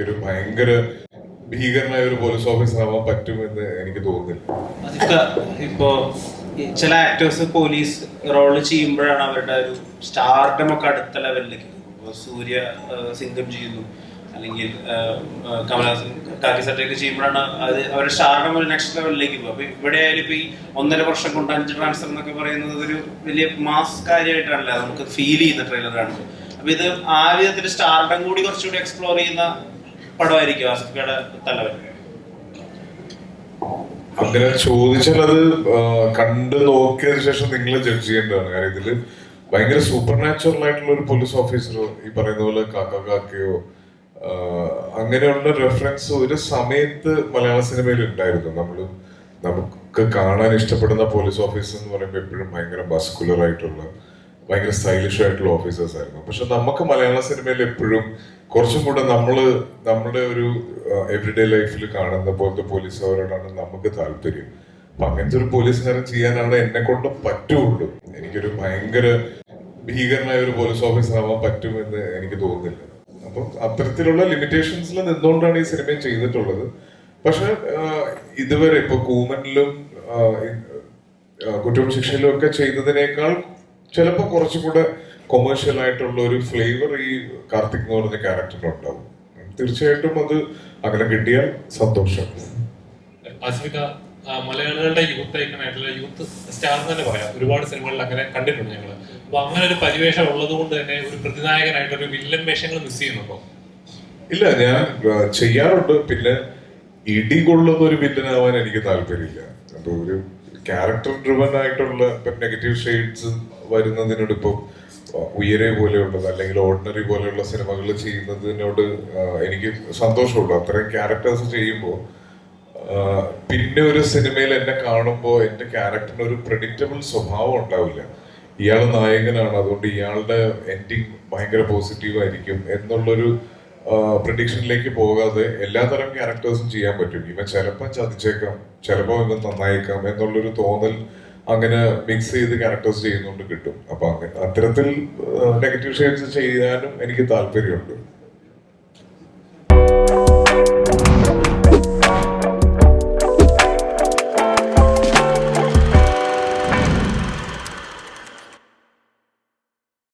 എനിക്കൊരു ഭയങ്കര ഭീകരമായ ഒരു പോലീസ് ഓഫീസർ ആവാൻ പറ്റുമെന്ന് എനിക്ക് തോന്നുന്നില്ല. ഇപ്പോ ചില ആക്ടേഴ്സ് പോലീസ് റോൾ ചെയ്യുമ്പോഴാണ് അവരുടെ ഒരു സ്റ്റാർഡം ഒക്കെ അടുത്ത ലെവലിലേക്ക് സൂര്യ സിംഗം ചെയ്യുന്നു. അല്ലെങ്കിൽ കമലഹാസൻ കാക്കി സറ്റൊക്കെ ചെയ്യുമ്പോഴാണ് അത് അവരുടെ സ്റ്റാർഡം ഒരു നെക്സ്റ്റ് ലെവലിലേക്ക് പോകും അപ്പൊ ഇവിടെ ആയാലും ഇപ്പൊ ഈ ഒന്നര വർഷം കൊണ്ട് അഞ്ച് ട്രാൻസ്ഫർ എന്നൊക്കെ പറയുന്നത് ഒരു വലിയ മാസ് കാര്യമായിട്ടാണല്ലോ നമുക്ക് ഫീൽ ചെയ്യുന്ന ട്രെയിലർ അപ്പൊ ഇത് ആ വിധത്തിൽ സ്റ്റാർഡം കൂടി കുറച്ചുകൂടി എക്സ്പ്ലോർ ചെയ്യുന്ന പടമായിരിക്കും ആസിഫയുടെ തലവൻ. അങ്ങനെ ചോദിച്ചാൽ അത് കണ്ടു നോക്കിയതിനു ശേഷം നിങ്ങൾ ജഡ്ജ് ചെയ്യേണ്ടതാണ്. കാര്യം ഇതിൽ ഭയങ്കര സൂപ്പർ നാച്ചുറൽ ആയിട്ടുള്ള ഒരു പോലീസ് ഓഫീസറോ ഈ പറയുന്ന പോലെ കാക്ക കാക്കയോ അങ്ങനെയുള്ള റെഫറൻസ് ഒരു സമയത്ത് മലയാള സിനിമയിൽ ഉണ്ടായിരുന്നു. നമ്മൾ നമുക്ക് കാണാൻ ഇഷ്ടപ്പെടുന്ന പോലീസ് ഓഫീസർ എന്ന് പറയുമ്പോൾ എപ്പോഴും ഭയങ്കര മസ്കുലർ ആയിട്ടുള്ള ഭയങ്കര സ്റ്റൈലിഷ് ആയിട്ടുള്ള ഓഫീസേഴ്സ് ആയിരുന്നു. പക്ഷെ നമുക്ക് മലയാള സിനിമയിൽ എപ്പോഴും കുറച്ചും കൂടെ നമ്മൾ നമ്മുടെ ഒരു എവറിഡേ ലൈഫിൽ കാണുന്ന പോലത്തെ പോലീസുകാരോടാണ് നമുക്ക് താല്പര്യം. അപ്പൊ അങ്ങനത്തെ ഒരു പോലീസുകാരൻ ചെയ്യാനാണ് എന്നെ കൊണ്ട് പറ്റുള്ളൂ. എനിക്കൊരു ഭയങ്കര ഭീകരനായ ഒരു പോലീസ് ഓഫീസർ ആവാൻ പറ്റുമെന്ന് എനിക്ക് തോന്നുന്നില്ല. അപ്പം അത്തരത്തിലുള്ള ലിമിറ്റേഷൻസിൽ നിന്നുകൊണ്ടാണ് ഈ സിനിമ ചെയ്തിട്ടുള്ളത്. പക്ഷെ ഇതുവരെ ഇപ്പൊ കൂമനിലും കുറ്റവും ശിക്ഷയിലും ഒക്കെ ചെയ്തതിനേക്കാൾ ചിലപ്പോൾ കുറച്ചും കൂടെ കൊമേഴ്ഷ്യൽ ആയിട്ടുള്ള ഒരു ഫ്ലേവർ ഈ കാർത്തിക് എന്ന് പറഞ്ഞ ക്യാരക്ടറിലുണ്ടാവും തീർച്ചയായിട്ടും അത് അങ്ങനെ കിട്ടിയാൽ സന്തോഷം. മലയാളികളുടെ യൂത്ത് ഐക്കണായിട്ടുള്ള യൂത്ത് സ്റ്റാർ എന്ന് തന്നെ പറയാം. ഒരുപാട് സിനിമകളിൽ അങ്ങനെ കണ്ടിട്ടുണ്ട് ഞങ്ങൾ അപ്പൊ അങ്ങനെ ഒരു പരിവേഷം ഉള്ളത് കൊണ്ട് തന്നെ ഒരു പ്രതിനായകനായിട്ട് ഒരു വില്ലൻ വേഷങ്ങൾ മിസ് ചെയ്യുന്നുണ്ടോ? ഇല്ല ഞാൻ ചെയ്യാറുണ്ട്. പിന്നെ ഇടി കൊള്ളുന്ന ഒരു വില്ലനാവാൻ എനിക്ക് താല്പര്യമില്ല. അപ്പൊ ഒരു ക്യാരക്ടർ ഡ്രിവൻ ആയിട്ടുള്ള നെഗറ്റീവ് ഷെയ്ഡ്സ് വരുന്നതിനോട് ഇപ്പം ആ, ഉയരെ പോലെയുള്ളത് അല്ലെങ്കിൽ ഓർഡിനറി പോലെയുള്ള സിനിമകൾ ചെയ്യുന്നതിനോട് എനിക്ക് സന്തോഷമുള്ളൂ. അത്രയും ക്യാരക്ടേഴ്സ് ചെയ്യുമ്പോൾ പിന്നെ ഒരു സിനിമയിൽ എന്നെ കാണുമ്പോൾ എന്റെ ക്യാരക്ടറിന് ഒരു പ്രഡിക്റ്റബിൾ സ്വഭാവം ഉണ്ടാവില്ല. ഇയാൾ നായകനാണ് അതുകൊണ്ട് ഇയാളുടെ എൻഡിങ് ഭയങ്കര പോസിറ്റീവ് ആയിരിക്കും എന്നുള്ളൊരു പ്രഡിക്ഷനിലേക്ക് പോകാതെ എല്ലാതരം ക്യാരക്ടേഴ്സും ചെയ്യാൻ പറ്റും. ഇവ ചിലപ്പോൾ ചതിച്ചേക്കാം ചിലപ്പോൾ ഇവൻ നന്നായേക്കാം എന്നുള്ളൊരു തോന്നൽ അങ്ങനെ മിക്സ് ചെയ്ത് ക്യാരക്ടേഴ്സ് ചെയ്യുന്നതുകൊണ്ട് കിട്ടും. അപ്പൊ അത്തരത്തിൽ നെഗറ്റീവ് ഷെയ്ഡ്സ് ചെയ്യാനും എനിക്ക് താല്പര്യമുണ്ട്.